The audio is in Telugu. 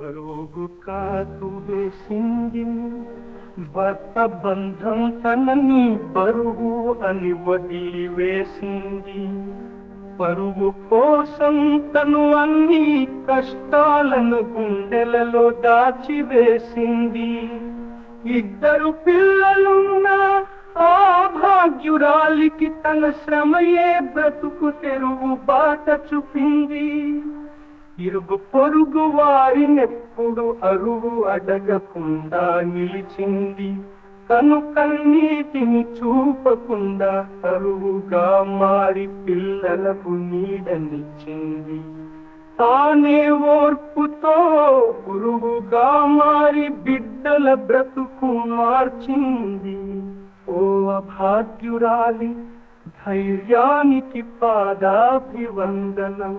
పరుగు కాటు వేసింది. భర్త బంధం తనని బరువు అని వదిలి వేసింది పరువు కోసం తను అన్ని కష్టాలను గుండెలలో దాచివేసింది. ఇద్దరు పిల్లలున్న ఆ భాగ్యురాలికి తన శ్రమయే బ్రతుకు తెరువు బాట చూపింది. ఇరుగు పొరుగు వారినెప్పుడు అరువు అడగకుండా నిలిచింది. తను కన్నీటిని చూపకుండా అరువుగా మారి పిల్లలకు నీడనిచ్చింది. తానే ఓర్పుతో గురువుగా మారి బిడ్డల బ్రతుకు మార్చింది. ఓ అభాగ్యురాలి ధైర్యానికి పాదాభివందనం.